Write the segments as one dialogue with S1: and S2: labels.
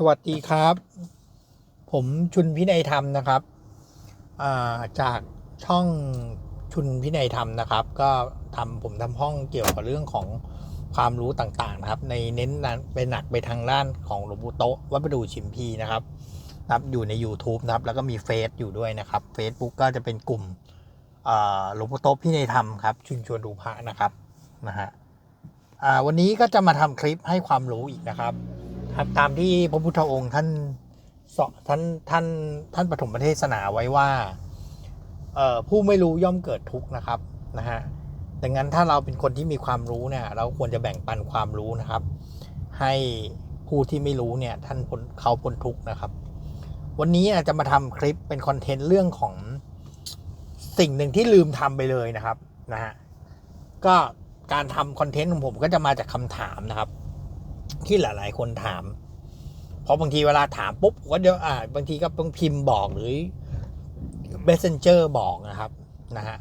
S1: สวัสดีครับ ผมชุนพินัยธรรมนะครับาจากช่องชุนพินัยธรรมนะครับ ก็ทำผมทำห้องเกี่ยวกับเรื่องของความรู้ต่างๆนะครับ ในเน้นไปหนักไปทางด้านของหลวงปู่โตะวัดประดูชิมพีนะครับนะครับ อยู่ใน YouTube นะครับ แล้วก็มีเฟซอยู่ด้วยนะครับ Facebook ก็จะเป็นกลุ่มหลวงปู่โตะพินัยธรรมครับชุนชวนดูพระนะครับนะฮะวันนี้ก็จะมาทำคลิปให้ความรู้อีกนะครับ ครับตามที่พระพุทธองค์ท่านสอนท่านท่านท่านปฐมเทศนาไว้ว่าเอ่อผู้ไม่รู้ย่อมเกิดทุกข์นะครับนะฮะดังนั้นถ้าเราเป็นคนที่มีความรู้เนี่ยเราควรจะแบ่งปันความรู้นะครับ ให้ผู้ที่ไม่รู้เนี่ยท่านพ้นเขาพ้นทุกข์นะครับ วันนี้จะมาทำคลิปเป็นคอนเทนต์เรื่องของสิ่งหนึ่งที่ลืมทำไปเลยนะครับนะฮะก็การทำคอนเทนต์ของผมก็จะมาจากคำถามนะครับ ที่หลาย ๆ คนถาม เพราะบางทีเวลาถามปุ๊บผมก็เดี๋ยวอ่าบางทีก็ต้องพิมพ์บอกหรือ messenger บอกนะครับนะฮะ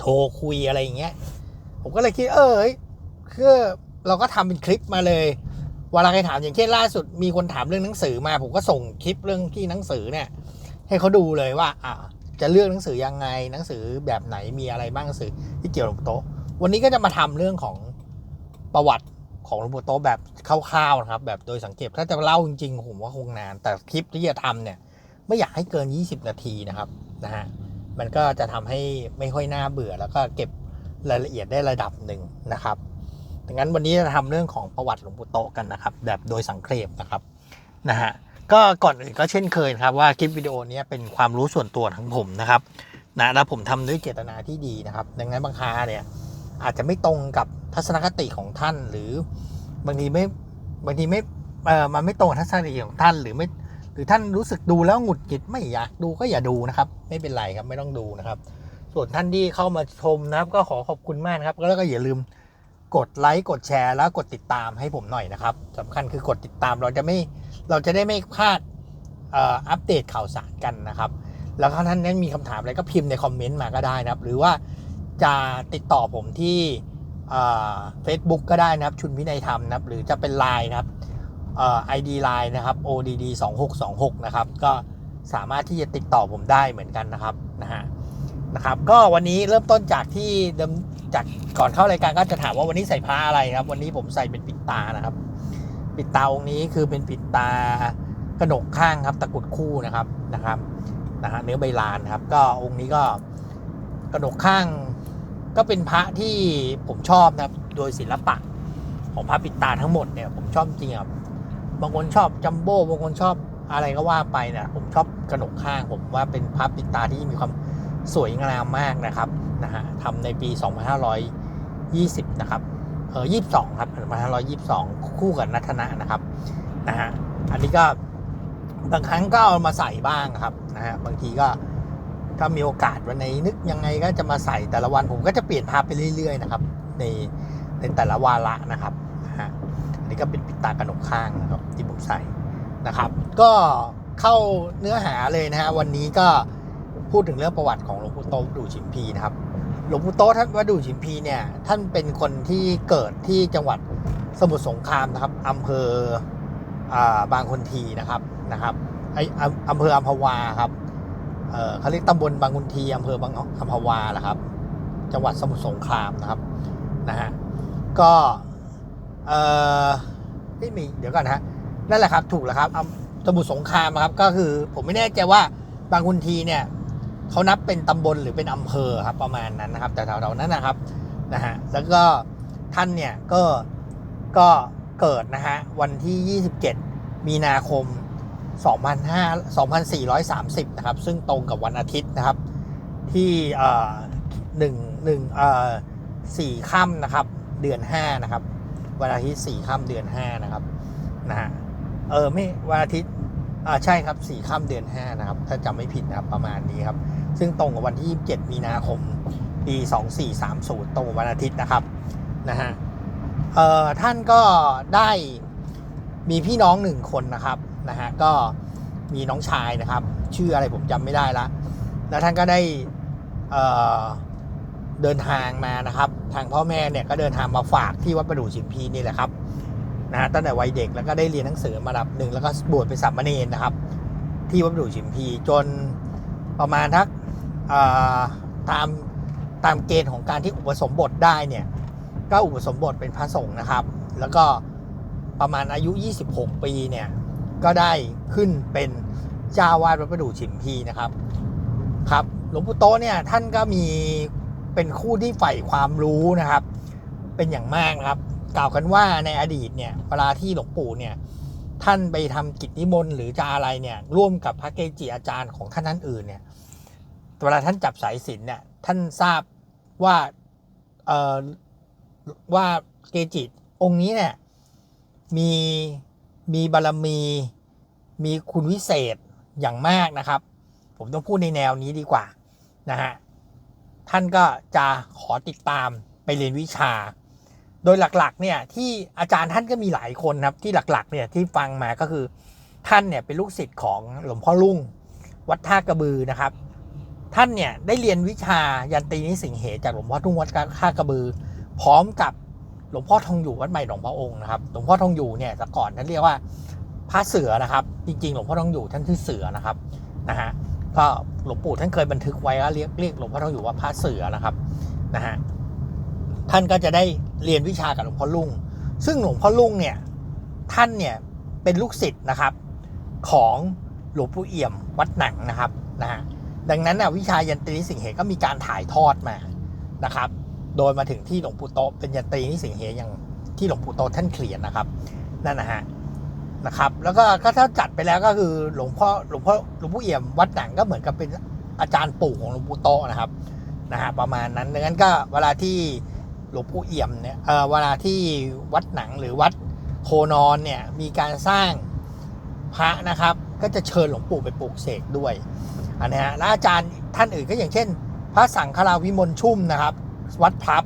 S1: โทรคุยอะไรอย่างเงี้ย ผมก็เลยคิด เออคือเราก็ทำเป็นคลิปมาเลยเวลาใครถามอย่างเช่นล่าสุดมีคนถามเรื่องหนังสือมา ผมก็ส่งคลิปเรื่องที่หนังสือเนี่ย ให้เขาดูเลยว่า อ่า จะเลือกหนังสือยังไงหนังสือแบบไหนมีอะไรบ้างหนังสือที่เกี่ยวกับโต๊ะ วันนี้ก็จะมาทำเรื่องของประวัติ ของหลวงปู่โตแบบคร่าวๆนะครับ แบบโดยสังเกตถ้าจะเล่าจริงๆผมว่าคงนาน แต่คลิปที่จะทำเนี่ย ไม่อยากให้เกิน 20 นาทีนะครับนะฮะมันก็จะทำให้ไม่ค่อยน่าเบื่อ แล้วก็เก็บรายละเอียดได้ระดับหนึ่งนะครับดังนั้นวันนี้จะทำเรื่องของประวัติหลวงปู่โตกันนะครับ แบบโดยสังเคปนะครับนะฮะก็ก่อนอื่นก็เช่นเคยครับว่าคลิปวิดีโอนี้เป็นความรู้ส่วนตัวของผมนะครับนะแล้วผมทำด้วยเจตนาที่ดีนะครับ ดังนั้นบางคาเนี่ย อาจจะไม่ตรงกับทัศนคติของท่าน หรือบางทีไม่บางทีไม่เออมันไม่ตรงกับทัศนคติของท่านหรือไม่หรือท่านรู้สึกดูแล้วหงุดหงิดไม่อยากดูก็อย่าดูนะครับ ไม่เป็นไรครับไม่ต้องดูนะครับ ส่วนท่านที่เข้ามาชมนะครับ ก็ขอขอบคุณมากครับ แล้วก็อย่าลืมกดไลค์กดแชร์แล้วกดติดตามให้ผมหน่อยนะครับสำคัญคือกดติดตามเราจะไม่เราจะได้ไม่พลาดอัปเดตข่าวสารกันนะครับ แล้วถ้าท่านนั้นมีคำถามอะไรก็พิมพ์ในคอมเมนต์มาก็ได้นะครับ หรือว่า จะติดต่อผมที่เฟซบุ๊กก็ได้นะครับ ชุนพินัยธรรมนะครับ หรือจะเป็นไลน์นะครับไอดีไลน์นะครับ odd 2 6 2 6นะครับ ก็สามารถที่จะติดต่อผมได้เหมือนกันนะครับนะฮะนะครับ ก็วันนี้เริ่มต้นจากที่เดิมจากก่อนเข้ารายการก็จะถามว่าวันนี้ใส่ผ้าอะไรครับ วันนี้ผมใส่เป็นปิดตานะครับ ปิดตาองนี้คือเป็นปิดตากระหนกข้างครับ ตะกุดคู่นะครับนะครับนะฮะเนื้อใบลานครับ ก็องค์นี้ก็กระหนกข้าง ก็เป็นพระที่ผมชอบนะครับ โดยศิลปะของพระปิดตาทั้งหมดเนี่ยผมชอบจริงครับบางคนชอบจัมโบ้บางคนชอบอะไรก็ว่าไปนะผมชอบกระหนกข้างผมว่าเป็นพระปิดตาที่มีความสวยงามมากนะครับนะฮะทำในปี 2520 นะครับเออ22 ครับ2522 คู่กับนัทนะนะครับนะฮะอันนี้ก็บางครั้งก็เอามาใส่บ้างครับนะฮะบางทีก็ ถ้ามีโอกาสวันไหนนึกยังไงก็จะมาใส่แต่ละวันผมก็จะเปลี่ยนภาพไปเรื่อย ๆ นะครับ ในในแต่ละวาระนะครับฮะอันนี้ก็เป็นปิดตากระหนกข้างนะครับที่ผมใส่นะครับ ก็เข้าเนื้อหาเลยนะฮะวันนี้ก็พูดถึงเรื่องประวัติของหลวงปู่โตดูชิมพีนะครับหลวงปู่โตท่านวัดดูชิมพีเนี่ยท่านเป็นคนที่เกิดที่จังหวัดสมุทรสงครามนะครับอำเภออาบางคนทีนะครับนะครับไออำอำเภออัมพวาครับ เขาเรียกตำบลบางกุนทีอำเภอบางอัมพวาแหละครับ จังหวัดสมุทรสงครามนะครับนะฮะก็เออไม่มีเดี๋ยวก่อนนะฮะนั่นแหละครับถูกแล้วครับอำสมุทรสงครามครับก็คือผมไม่แน่ใจว่าบางกุนทีเนี่ยเขานับเป็นตำบลหรือเป็นอำเภอครับประมาณนั้นนะครับ แต่แถวๆนั้นนะครับนะฮะแล้วก็ท่านเนี่ยก็ก็เกิดนะฮะวันที่ 27 มีนาคม 2430 นะครับ ซึ่งตรงกับวันอาทิตย์นะครับ ที่หนึ่งหนึ่งสี่ค่ำนะครับ เดือนห้านะครับ วันอาทิตย์สี่ค่ำเดือนห้านะครับนะฮะเออไม่วันอาทิตย์อ่าใช่ครับสี่ค่ำเดือนห้านะครับ ถ้าจำไม่ผิดนะครับประมาณนี้ครับ ซึ่งตรงกับวันที่ 27 มีนาคมปี 2430 ตรงกับวันอาทิตย์นะครับนะฮะเอ่อท่านก็ได้มีพี่น้องหนึ่งคนนะครับ นะฮะก็มีน้องชายนะครับ ชื่ออะไรผมจำไม่ได้ละแล้วท่านก็ได้เเดินทางมานะครับ ทางพ่อแม่เนี่ยก็เดินทางมาฝากที่วัดประดู่ชิมพีนี่แหละครับนะฮะตั้งแต่วัยเด็กแล้วก็ได้เรียนหนังสือมาดับหนึ่งแล้วก็บวชเป็นสามเณรนะครับ ที่วัดประดู่ชิมพีจนประมาณทักตามตามเกณฑ์ของการที่อุปสมบทได้เนี่ยก็อุปสมบทเป็นพระสงฆ์นะครับ แล้วก็ประมาณอายุ 26 ปีเนี่ย ก็ได้ขึ้นเป็นเจ้าวาดวัดประดู่ฉิมพีนะครับครับหลวงปู่โตเนี่ยท่านก็มีเป็นคู่ที่ใฝ่ความรู้นะครับ เป็นอย่างมากนะครับกล่าวกันว่าในอดีตเนี่ยเวลาที่หลวงปู่เนี่ยท่านไปทำกิจนิมนต์หรือจะอะไรเนี่ยร่วมกับพระเกจิอาจารย์ของท่านท่านอื่นเนี่ยเวลาท่านจับสายสินเนี่ยท่านทราบว่าเอ่อว่าเกจิองค์นี้เนี่ยมี มีบารรมี มีคุณวิเศษอย่างมากนะครับ ผมต้องพูดในแนวนี้ดีกว่านะฮะท่านก็จะขอติดตามไปเรียนวิชา โดยหลักๆเนี่ยที่อาจารย์ท่านก็มีหลายคนครับที่หลักๆเนี่ยที่ฟังมาก็คือท่านเนี่ยเป็นลูกศิษย์ของหลวงพ่อลุ่ง วัดท่ากระบือนะครับ ท่านเนี่ยได้เรียนวิชายันตีนิสิงเหจากหลวงพ่อทุ่งวัดท่ากระบือ พร้อมกับ หลวงพ่อทองอยู่วัดใหม่หลวงพ่อองค์นะครับหลวงพ่อทองอยู่เนี่ยแต่ก่อนท่านเรียกว่าพระเสือนะครับ จริงๆ หลวงพ่อทองอยู่ท่านชื่อเสือนะครับนะฮะก็หลวงปู่ท่านเคยบันทึกไว้ว่าเรียกเรียกหลวงพ่อทองอยู่ว่าพระเสือนะครับนะฮะท่านก็จะได้เรียนวิชากับหลวงพ่อลุงซึ่งหลวงพ่อลุงเนี่ยท่านเนี่ยเป็นลูกศิษย์นะครับ ของหลวงปู่เอี่ยมวัดหนังนะครับนะฮะดังนั้นนะวิชายันตรีนิสิงเหก็มีการถ่ายทอดมานะครับ โดยมาถึงที่หลวงปู่โตเป็นยันตรีนิสิงเหอย่างที่หลวงปู่โตท่านเขียนนะครับ นั่นนะฮะนะครับ แล้วก็ก็ถ้าจัดไปแล้วก็คือหลวงพ่อหลวงพ่อหลวงปู่เอี่ยมวัดหนังก็เหมือนกับเป็นอาจารย์ปู่ของหลวงปู่โตนะครับนะฮะประมาณนั้นดังนั้นก็เวลาที่หลวงปู่เอี่ยมเนี่ยเออเวลาที่วัดหนังหรือวัดโคนอนเนี่ยมีการสร้างพระนะครับ ก็จะเชิญหลวงปู่ไปปลูกเสกด้วยอันนี้ฮะและอาจารย์ท่านอื่นก็อย่างเช่น พระสังฆราวิมลชุ่มนะครับ วัดพลับ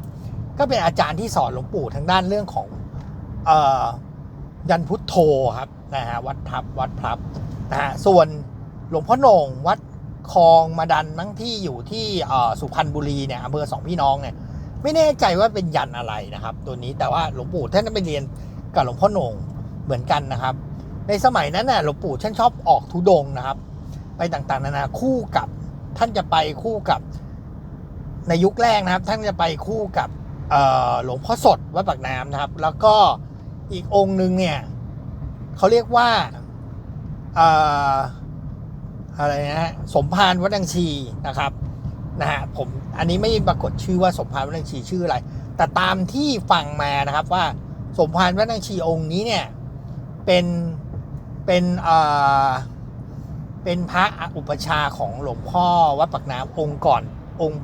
S1: ก็เป็นอาจารย์ที่สอนหลวงปู่ทางด้านเรื่องของออยันพุทโธครับนะฮะวัดทับวัดพลับนะฮะส่วนหลวงพ่อโหน่งวัดคลองมาดันทั้งที่อยู่ที่สุพรรณบุรีเนี่ยอำเภอสองพี่น้องเนี่ยไม่แน่ใจว่าเป็นยันอะไรนะครับ ตัวนี้แต่ว่าหลวงปู่ท่านไปเรียนกับหลวงพ่อโหน่งเหมือนกันนะครับ ในสมัยนั้นน่ะหลวงปู่ท่านชอบออกทุดงนะครับ ไปต่างๆนานาคู่กับท่านจะไปคู่กับ ในยุคแรกนะครับท่านจะไปคู่กับหลวงพ่อสดวัดปากน้ำนะครับ แล้วก็อีกองค์หนึ่งเนี่ยเขาเรียกว่าเอ่อะไรนะฮะสมภารวัดดังชีนะครับนะฮะผมอันนี้ไม่ปรากฏชื่อว่าสมภารวัดนังชีชื่ออะไร แต่ตามที่ฟังมานะครับว่าสมภารวัดนังชีองค์นี้เนี่ยเป็นเป็นเอ่อเป็นพระอุปชาของหลวงพ่อวัดปากน้ำองค์ก่อนองค์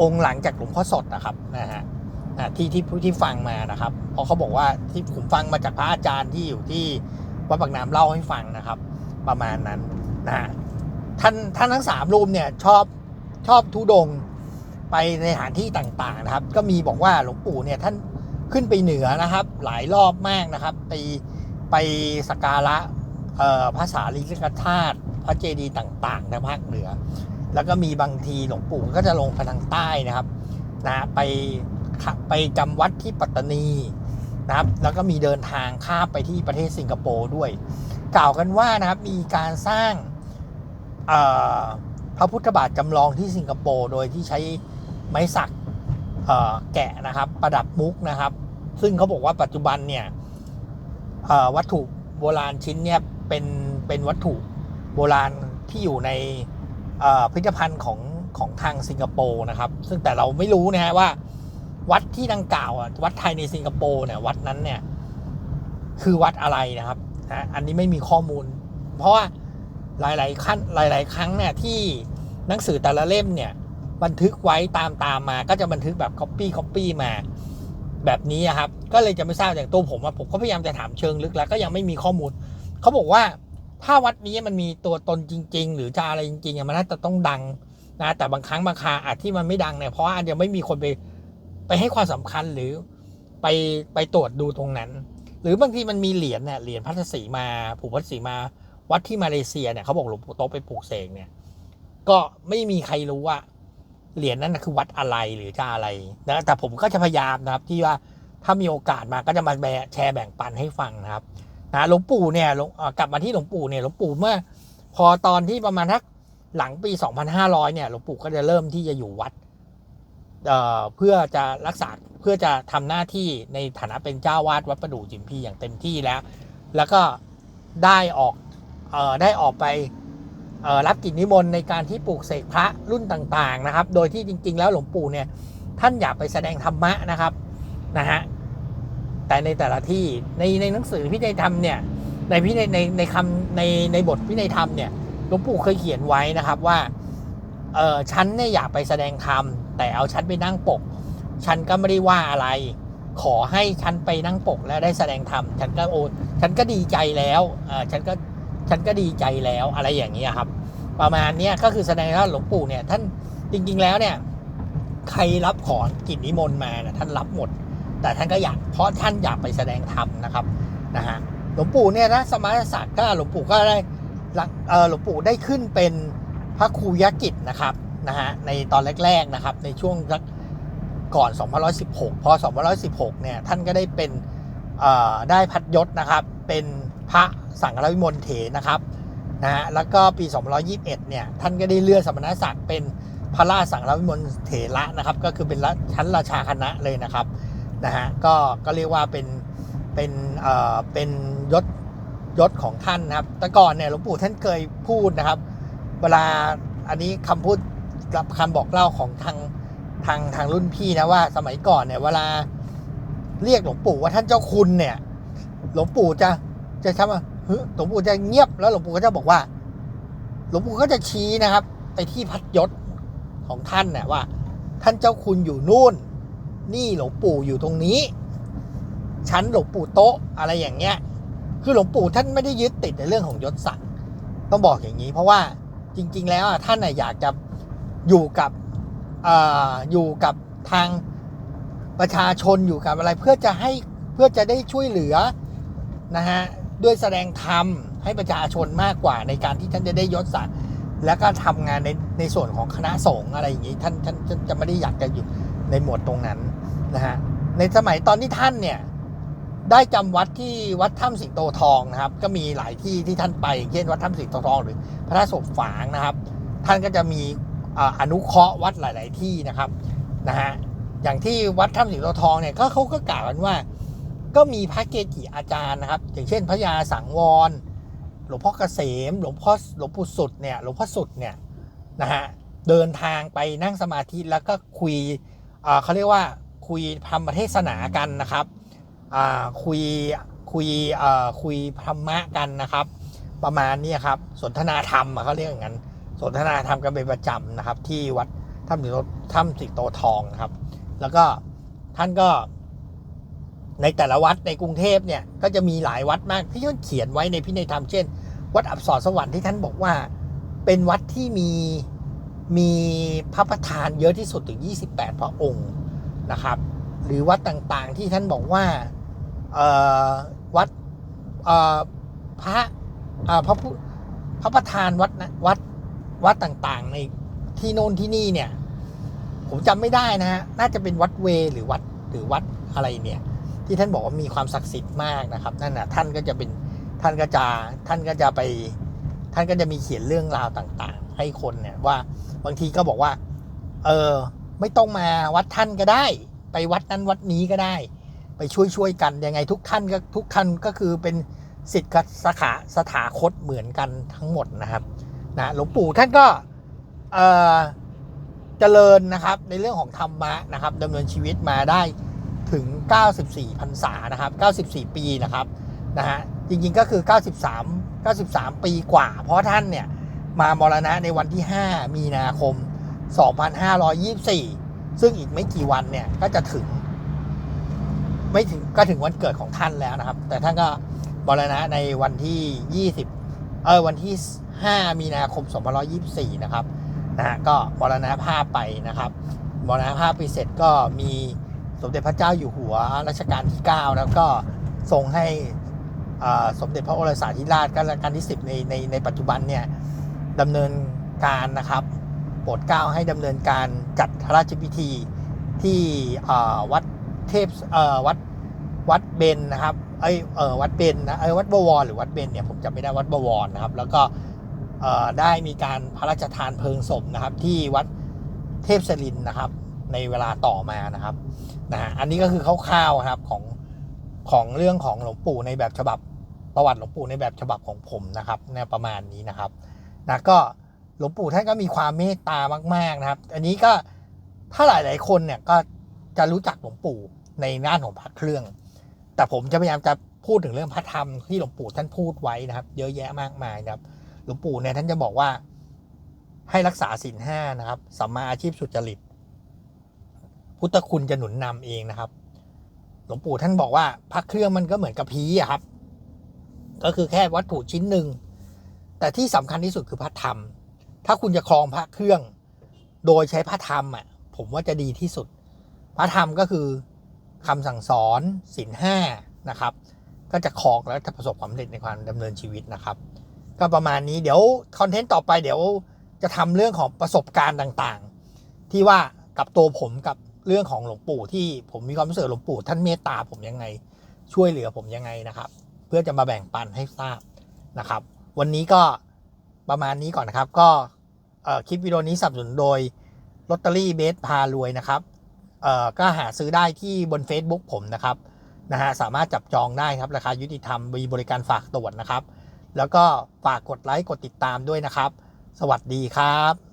S1: องค์หลังจากหลวงพ่อสดนะครับนะฮะที่ที่ที่ฟังมานะครับเพราะเขาบอกว่าที่ผมฟังมาจากพระอาจารย์ที่อยู่ที่วัดปากน้ำเล่าให้ฟังนะครับ ประมาณนั้นนะฮะท่านท่านทั้งสามรูปเนี่ยชอบชอบทุดงไปในสถานที่ต่างๆนะครับ ก็มีบอกว่าหลวงปู่เนี่ยท่านขึ้นไปเหนือนะครับ หลายรอบมากนะครับ ไปไปสักการะเอ่อพระสารีริกธาตุพระเจดีย์ต่างๆในภาคเหนือ แล้วก็มีบางทีหลวงปู่ก็จะลงไปทางใต้นะครับนะไปไปจำวัดที่ปัตตานีนะครับ แล้วก็มีเดินทางข้ามไปที่ประเทศสิงคโปร์ด้วย กล่าวกันว่านะครับมีการสร้างพระพุทธบาทจำลองที่สิงคโปร์โดยที่ใช้ไม้สักแกะนะครับ ประดับมุกนะครับ ซึ่งเขาบอกว่าปัจจุบันเนี่ยวัตถุโบราณชิ้นเนี่ยเป็นเป็นวัตถุโบราณที่อยู่ใน พิพิธภัณฑ์ของของทางสิงคโปร์นะครับ ซึ่งแต่เราไม่รู้นะฮะว่า วัดที่ดังกล่าวอะวัดไทยในสิงคโปร์เนี่ยวัดนั้นเนี่ยคือวัดอะไรนะครับนะอันนี้ไม่มีข้อมูล เพราะว่าหลายๆขั้นหลาย ๆ ครั้งเนี่ยที่หนังสือแต่ละเล่มเนี่ยบันทึกไว้ตามตามมา ก็จะบันทึกแบบ copy copy มาแบบนี้ครับ ก็เลยจะไม่ทราบอย่างตัวผมอะผมก็พยายามจะถามเชิงลึกแล้วก็ยังไม่มีข้อมูล เขาบอกว่า ถ้าวัดนี้มันมีตัวตนจริง ๆ หรือจะอะไรจริงๆมันน่าจะต้องดังนะแต่บางครั้งบางคาอาจที่มันไม่ดังเนี่ยเพราะว่าอาจจะไม่มีคนไปไปให้ความสำคัญหรือไปไปตรวจดูตรงนั้น หรือบางทีมันมีเหรียญเนี่ยเหรียญพัทสีมาผูกพัทสีมาวัดที่มาเลเซียเนี่ยเขาบอกหลวงปู่โตไปปลูกเสกเนี่ย ก็ไม่มีใครรู้ว่าเหรียญนั้นคือวัดอะไรหรือจะอะไรนะแต่ผมก็จะพยายามนะครับที่ว่าถ้ามีโอกาสมาก็จะมาแบะแชร์แบ่งปันให้ฟังนะครับ นะหลวงปู่เนี่ยกลับมาที่หลวงปู่เนี่ยหลวงปู่เมื่อ พอตอนที่ประมาณทักหลังปี 2500 เนี่ยหลวงปู่ก็จะเริ่มที่จะอยู่วัดเเพื่อจะรักษาเพื่อจะทำหน้าที่ในฐานะเป็นเจ้าวาดวัดประดู่จิมพีอย่างเต็มที่แล้ว แล้วก็ได้ออกออได้ออกไปรับกิจนิมนต์ในการที่ปลูกเสกพระรุ่นต่างๆนะครับ โดยที่จริง ๆ แล้วหลวงปู่เนี่ยท่านอยากไปแสดงธรรมะนะครับนะฮะ แต่ในแต่ละที่ในในหนังสือพินัยธรรมเนี่ยในพินัยในในคำในในบทพินัยธรรมเนี่ยหลวงปู่เคยเขียนไว้นะครับว่าเออฉันเนี่ยอยากไปแสดงธรรมแต่เอาฉันไปนั่งปก ฉันก็ไม่ได้ว่าอะไร ขอให้ฉันไปนั่งปกแล้วได้แสดงธรรมฉันก็โอฉันก็ดีใจแล้วเออฉันก็ฉันก็ดีใจแล้วอะไรอย่างเงี้ยครับ ประมาณเนี้ยก็คือแสดงว่าหลวงปู่เนี่ยท่านจริงๆแล้วเนี่ยใครรับขอกิจนิมนต์มาเนี่ยท่านรับหมด แต่ท่านก็อยากเพราะท่านอยากไปแสดงธรรมนะครับนะฮะหลวงปู่เนี่ยนะสมณศักดิ์ก็หลวงปู่ก็ได้รับเออหลวงปู่ได้ขึ้นเป็นพระครูยกิจนะครับนะฮะในตอนแรกๆนะครับในช่วงสักก่อน 2516 พอ 2516 เนี่ยท่านก็ได้เป็นได้พัดยศนะครับเป็นพระสังฆวิมลเถรนะครับนะฮะแล้วก็ปี2521 เนี่ยท่านก็ได้เลื่อนสมณศักดิ์เป็นพระราชสังฆวิมลเถระนะครับก็คือเป็นชชั้นราชาคณะเลยนะครับ นะฮะก็ก็เรียกว่าเป็นเป็นเอ่อเป็นยศยศของท่านนะครับ แต่ก่อนเนี่ยหลวงปู่ท่านเคยพูดนะครับ เวลาอันนี้คำพูดกับคำบอกเล่าของทางทางทางรุ่นพี่นะว่าสมัยก่อนเนี่ยเวลาเรียกหลวงปู่ว่าท่านเจ้าคุณเนี่ย หลวงปู่จะจะทำว่าเฮ้ยหลวงปู่จะเงียบแล้วหลวงปู่ก็จะบอกว่า หลวงปู่ก็จะชี้นะครับ ไปที่พัดยศของท่านเนี่ยว่า ท่านเจ้าคุณอยู่นู่น นี่หลวงปู่อยู่ตรงนี้ ชั้นหลวงปู่โต๊ะอะไรอย่างเงี้ย คือหลวงปู่ท่านไม่ได้ยึดติดในเรื่องของยศศักดิ์ต้องบอกอย่างนี้ เพราะว่าจริง ๆ แล้วอะท่านอยากจะอยู่กับอ่าอยู่กับทางประชาชนอยู่กับอะไรเพื่อจะให้เพื่อจะได้ช่วยเหลือนะฮะด้วยแสดงธรรมให้ประชาชนมากกว่าในการที่ท่านจะได้ยศศักดิ์แล้วก็ทำงานในในส่วนของคณะสงฆ์อะไรอย่างนี้ท่านท่านจะไม่ได้อยากจะอยู่ในหมวดตรงนั้น นะฮะในสมัยตอนที่ท่านเนี่ยได้จำวัดที่วัดถ้ำสิงโตทองนะครับ ก็มีหลายที่ที่ท่านไปอย่างเช่นวัดถ้ำสิงโตทอง หรือพระศพฝางนะครับ ท่านก็จะมีอนุเคราะห์วัดหลาย ๆ ที่นะครับนะฮะอย่างที่วัดถ้ำสิงโตทองเนี่ยก็เขาก็กล่าวกันว่า ก็มีพระเกจิอาจารย์นะครับ อย่างเช่น พระยาสังวร หลวงพ่อเกษม หลวงพ่อหลวงปู่สุดเนี่ยหลวงพ่อสุดเนี่ยนะฮะเดินทางไปนั่งสมาธิแล้วก็คุยเขาเรียกว่า คุยธรรมเทศนากันนะครับคุยคุยคุยธรรมะกันนะครับ ประมาณนี้ครับสนทนาธรรมเขาเรียกอย่างนั้นสนทนาธรรมกันเป็นประจำนะครับ ที่วัดถ้ำสิโตถ้ำสิโตทองครับ แล้วก็ท่านก็ ในแต่ละวัดในกรุงเทพเนี่ยก็จะมีหลายวัดมากที่ท่านเขียนไว้ในพินัยธรรมเช่น วัดอับสรสวรรค์ที่ท่านบอกว่า เป็นวัดที่มีมีพระประธานเยอะที่สุดถึง 28 พระองค์ นะครับ หรือวัดต่างๆที่ท่านบอกว่าวัดพระพระผู้พระประธานวัดนะวัดวัดต่างๆ ในที่โน่นที่นี่เนี่ย ผมจำไม่ได้นะฮะน่าจะเป็นวัดเวหรือวัดหรือวัดอะไรเนี่ย ที่ท่านบอกว่ามีความศักดิ์สิทธิ์มากนะครับนั่นนะท่านก็จะเป็นท่านก็จะท่านก็จะไป ท่านก็จะมีเขียนเรื่องราวต่าง ๆ ให้คนเนี่ยว่าบางทีก็บอกว่า เออ ไม่ต้องมาวัดท่านก็ได้ ไปวัดนั้นวัดนี้ก็ได้ ไปช่วยช่วยๆกันยังไงทุกท่านก็ทุกท่านก็คือเป็นสิทธิ์สขาสถาคตเหมือนกันทั้งหมดนะครับนะหลวงปู่ท่านก็เเจริญนะครับในเรื่องของธรรมะนะครับดำเนินชีวิตมาได้ถึง 94พรรษานะครับ 94 ปีนะครับนะฮะจริงๆก็คือ 93 93 ปีกว่า เพราะท่านเนี่ยมามรณะในวันที่ 5 มีนาคม 2524 ซึ่งอีกไม่กี่วันเนี่ยก็จะถึง ไม่ถึงก็ถึงวันเกิดของท่านแล้วนะครับ แต่ท่านก็มรณะในวันที่ 20 เออวันที่ 5 มีนาคม 2524 นะครับนะฮะก็มรณภาพไปนะครับมรณภาพไปเสร็จก็มีสมเด็จพระเจ้าอยู่หัวรัชกาลที่ 9 แล้วก็ทรงให้สมเด็จพระโอรสาธิราชรัชกาลที่ 10 ในในในปัจจุบันเนี่ยดำเนินการนะครับ โปรดเกล้าให้ดำเนินการจัดพระราชพิธีที่วัดเทพวัดวัดเบนนะครับเอเออวัดเบนนะเอวัดบวรหรือวัดเบนเนี่ยผมจำไม่ได้วัดบวรนะครับ แล้วก็ได้มีการพระราชทานเพลิงศพนะครับ ที่วัดเทพศรินนะครับ ในเวลาต่อมานะครับนะฮะอันนี้ก็คือคร่าวๆครับของของเรื่องของหลวงปู่ในแบบฉบับประวัติหลวงปู่ในแบบฉบับของผมนะครับเนี่ยประมาณนี้นะครับนะก็ หลวงปู่ท่านก็มีความเมตตามาก ๆนะครับ อันนี้ก็ถ้าหลาย ๆ คนเนี่ยก็จะรู้จักหลวงปู่ในด้านของพระเครื่อง แต่ผมจะพยายามจะพูดถึงเรื่องพระธรรมที่หลวงปู่ท่านพูดไว้นะครับ เยอะแยะมากมายนะครับ หลวงปู่เนี่ยท่านจะบอกว่าให้รักษาศีลห้านะครับสัมมาอาชีพสุจริต พุทธคุณจะหนุนนำเองนะครับ หลวงปู่ท่านบอกว่าพระเครื่องมันก็เหมือนกับพีอะครับ ก็คือแค่วัตถุชิ้นหนึ่งแต่ที่สำคัญที่สุดคือพระธรรม ถ้าคุณจะครองพระเครื่อง โดยใช้พระธรรมอะ ผมว่าจะดีที่สุด พระธรรมก็คือคำสั่งสอนศีลห้านะครับ ก็จะครองแล้วจะประสบความสำเร็จในความดำเนินชีวิตนะครับ ก็ประมาณนี้เดี๋ยวคอนเทนต์ต่อไปเดี๋ยวจะทำเรื่องของประสบการณ์ต่างๆ ที่ว่ากับตัวผมกับเรื่องของหลวงปู่ที่ผมมีความรู้สึกหลวงปู่ท่านเมตตาผมยังไง ช่วยเหลือผมยังไงนะครับ เพื่อจะมาแบ่งปันให้ทราบนะครับ วันนี้ก็ ประมาณนี้ก่อนนะครับ ก็คลิปวิดีโอนี้สนับสนุนโดยลอตเตอรี่เบสพารวยนะครับก็หาซื้อได้ที่บน Facebook ผมนะครับนะฮะสามารถจับจองได้ครับราคายุติธรรมมีบริการฝากตรวจนะครับ แล้วก็ฝากกดไลค์กดติดตามด้วยนะครับ สวัสดีครับ